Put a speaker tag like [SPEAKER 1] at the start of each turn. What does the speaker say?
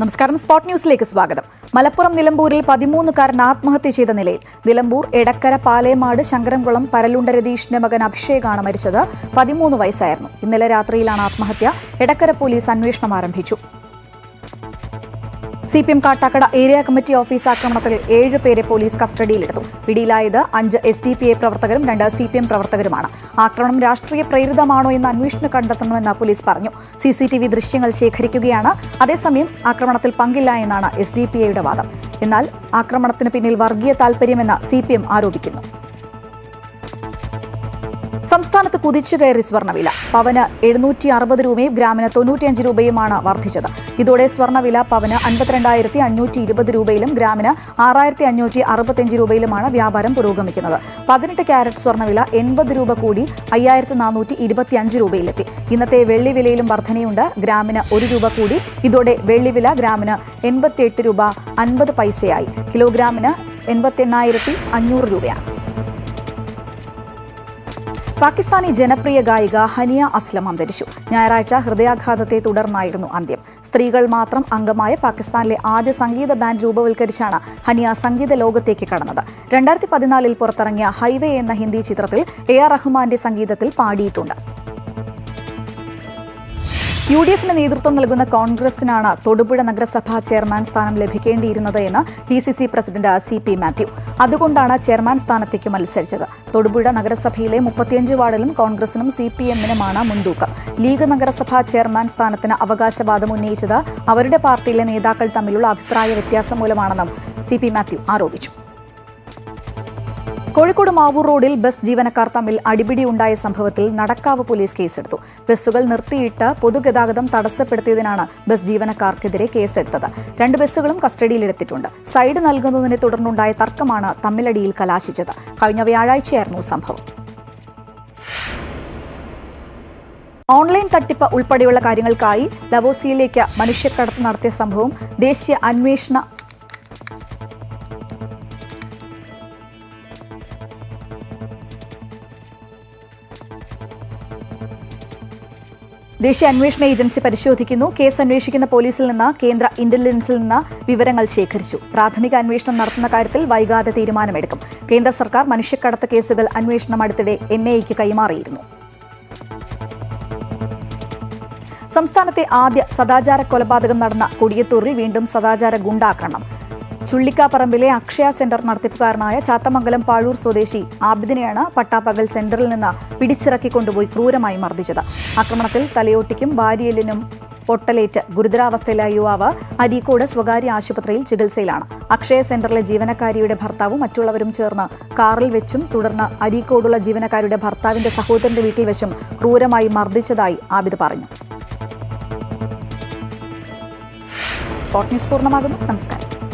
[SPEAKER 1] നമസ്കാരം. സ്പോട്ട് ന്യൂസിലേക്ക് സ്വാഗതം. മലപ്പുറം നിലമ്പൂരിൽ പതിമൂന്നുകാരൻ ആത്മഹത്യ ചെയ്ത നിലയിൽ നിലമ്പൂർ എടക്കര പാലേമാട് ശങ്കരംകുളം പരലുണ്ട രതീഷിന്റെ മകൻ അഭിഷേകാണ് മരിച്ചത്. പതിമൂന്ന് വയസ്സായിരുന്നു. ഇന്നലെ രാത്രിയിലാണ് ആത്മഹത്യ. എടക്കര പോലീസ് അന്വേഷണം ആരംഭിച്ചു. C P M Kattakada area committee office ആക്രമണത്തിൽ ഏഴ് പേരെ പോലീസ് കസ്റ്റഡിയിലെടുത്തു. പിടിയിലായത് അഞ്ച് എസ് ഡി പി ഐ പ്രവർത്തകരും രണ്ട് സി പി എം പ്രവർത്തകരുമാണ്. ആക്രമണം രാഷ്ട്രീയ പ്രേരിതമാണോ എന്ന് അന്വേഷണം കണ്ടെത്തണമെന്ന് പോലീസ് പറഞ്ഞു. സി സി ടി വി ദൃശ്യങ്ങൾ ശേഖരിക്കുകയാണ്. അതേസമയം ആക്രമണത്തിൽ പങ്കില്ല എന്നാണ് എസ് ഡി പി ഐയുടെ വാദം. എന്നാൽ ആക്രമണത്തിന് പിന്നിൽ വർഗീയ താൽപര്യമെന്ന് സി പി എം ആരോപിക്കുന്നു. സംസ്ഥാനത്ത് കുതിച്ചു കയറി സ്വർണവില പവന് എഴുന്നൂറ്റി അറുപത് രൂപയും ഗ്രാമിന് തൊണ്ണൂറ്റിയഞ്ച് രൂപയുമാണ് വർദ്ധിച്ചത്. ഇതോടെ സ്വർണവില പവന് അൻപത്തിരണ്ടായിരത്തി അഞ്ഞൂറ്റി ഇരുപത് രൂപയിലും ഗ്രാമിന് ആറായിരത്തി അഞ്ഞൂറ്റി അറുപത്തിയഞ്ച് രൂപയിലുമാണ് വ്യാപാരം പുരോഗമിക്കുന്നത്. പതിനെട്ട് ക്യാരറ്റ് സ്വർണവില എൺപത് രൂപ കൂടി അയ്യായിരത്തി നാനൂറ്റി ഇരുപത്തിയഞ്ച് രൂപയിലെത്തി. ഇന്നത്തെ വെള്ളി വിലയിലും വർധനയുണ്ട്. ഗ്രാമിന് ഒരു രൂപ കൂടി. ഇതോടെ വെള്ളിവില ഗ്രാമിന് എൺപത്തിയെട്ട് രൂപ അൻപത് പൈസയായി. കിലോഗ്രാമിന് എൺപത്തി എണ്ണായിരത്തി അഞ്ഞൂറ് രൂപയാണ്. പാകിസ്ഥാനി ജനപ്രിയ ഗായിക ഹനിയ അസ്ലം അന്തരിച്ചു. ഞായറാഴ്ച ഹൃദയാഘാതത്തെ തുടർന്നായിരുന്നു അന്ത്യം. സ്ത്രീകൾ മാത്രം അംഗമായ പാകിസ്ഥാനിലെ ആദ്യ സംഗീത ബാൻഡ് രൂപവൽക്കരിച്ചാണ് ഹനിയ സംഗീത ലോകത്തേക്ക് കടന്നത്. രണ്ടായിരത്തി പതിനാലിൽ പുറത്തിറങ്ങിയ ഹൈവേ എന്ന ഹിന്ദി ചിത്രത്തിൽ എ ആർ റഹ്മാന്റെ സംഗീതത്തിൽ പാടിയിട്ടുണ്ട്. യു ഡി എഫിന് നേതൃത്വം നൽകുന്ന കോൺഗ്രസിനാണ് തൊടുപുഴ നഗരസഭാ ചെയർമാൻ സ്ഥാനം ലഭിക്കേണ്ടിയിരുന്നത് എന്ന് D C C president C P Mathew. അതുകൊണ്ടാണ് ചെയർമാൻ സ്ഥാനത്തേക്ക് മത്സരിച്ചത്. തൊടുപുഴ നഗരസഭയിലെ മുപ്പത്തിയഞ്ച് വാർഡിലും കോൺഗ്രസിനും സി പി എമ്മിനുമാണ് മുൻതൂക്കം. ലീഗ് നഗരസഭാ ചെയർമാൻ സ്ഥാനത്തിന് അവകാശവാദം ഉന്നയിച്ചത് അവരുടെ പാർട്ടിയിലെ നേതാക്കൾ തമ്മിലുള്ള അഭിപ്രായ വ്യത്യാസം മൂലമാണെന്നും സി പി മാത്യു ആരോപിച്ചു. കോഴിക്കോട് മാവൂർ റോഡിൽ ബസ് ജീവനക്കാർ തമ്മിൽ അടിപിടി ഉണ്ടായ സംഭവത്തിൽ നടക്കാവ് പോലീസ് കേസെടുത്തു. ബസ്സുകൾ നിർത്തിയിട്ട് പൊതുഗതാഗതം തടസ്സപ്പെടുത്തിയതിനാണ് ബസ് ജീവനക്കാർക്കെതിരെ കേസെടുത്തത്. രണ്ട് ബസ്സുകളും കസ്റ്റഡിയിലെടുത്തിട്ടുണ്ട്. സൈഡ് നൽകുന്നതിനെ തുടർന്നുണ്ടായ തർക്കമാണ് തമ്മിലടിയിൽ കലാശിച്ചത്. കഴിഞ്ഞ വ്യാഴാഴ്ചയായിരുന്നു സംഭവം. ഓൺലൈൻ തട്ടിപ്പ് ഉൾപ്പെടെയുള്ള കാര്യങ്ങൾക്കായി ലവോസിയിലേക്ക് മനുഷ്യക്കടത്ത് നടത്തിയ സംഭവം ദേശീയ അന്വേഷണ ദേശീയ അന്വേഷണ ഏജൻസി പരിശോധിക്കുന്നു. കേസ് അന്വേഷിക്കുന്ന പോലീസിൽ നിന്ന് കേന്ദ്ര ഇന്റലിജൻസിൽ നിന്ന് വിവരങ്ങൾ ശേഖരിച്ചു. പ്രാഥമിക അന്വേഷണം നടത്തുന്ന കാര്യത്തിൽ വൈകാതെ തീരുമാനമെടുക്കും. കേന്ദ്ര സർക്കാർ മനുഷ്യക്കടത്ത് കേസുകൾ അന്വേഷണം അടുത്തിടെ എൻ ഐക്ക് കൈമാറിയിരുന്നു. സംസ്ഥാനത്തെ ആദ്യ സദാചാര കൊലപാതകം നടന്ന കൊടിയത്തൂരിൽ വീണ്ടും സദാചാര ഗുണ്ടാക്രമണം. ചുള്ളിക്കാപ്പറമ്പിലെ അക്ഷയ സെന്റർ നടത്തിപ്പുകാരനായ ചാത്തമംഗലം പാഴൂർ സ്വദേശി ആബിദിനെയാണ് പട്ടാപ്പകൽ സെന്ററിൽ നിന്ന് പിടിച്ചിറക്കി കൊണ്ടുപോയി ക്രൂരമായി മർദ്ദിച്ചത്. ആക്രമണത്തിൽ തലയോട്ടിക്കും വാരിയലിനും പൊട്ടലേറ്റ് ഗുരുതരാവസ്ഥയിലായ യുവാവ് അരീക്കോട് സ്വകാര്യ ആശുപത്രിയിൽ ചികിത്സയിലാണ്. അക്ഷയ സെന്ററിലെ ജീവനക്കാരിയുടെ ഭർത്താവും മറ്റുള്ളവരും ചേർന്ന് കാറിൽ വെച്ചും തുടർന്ന് അരീക്കോടുള്ള ജീവനക്കാരുടെ ഭർത്താവിന്റെ സഹോദരന്റെ വീട്ടിൽ വെച്ചും ക്രൂരമായി മർദ്ദിച്ചതായി ആബിദ് പറഞ്ഞു. സ്പോട്ട് ന്യൂസ് പൂർണമാകുന്നു. നമസ്കാരം.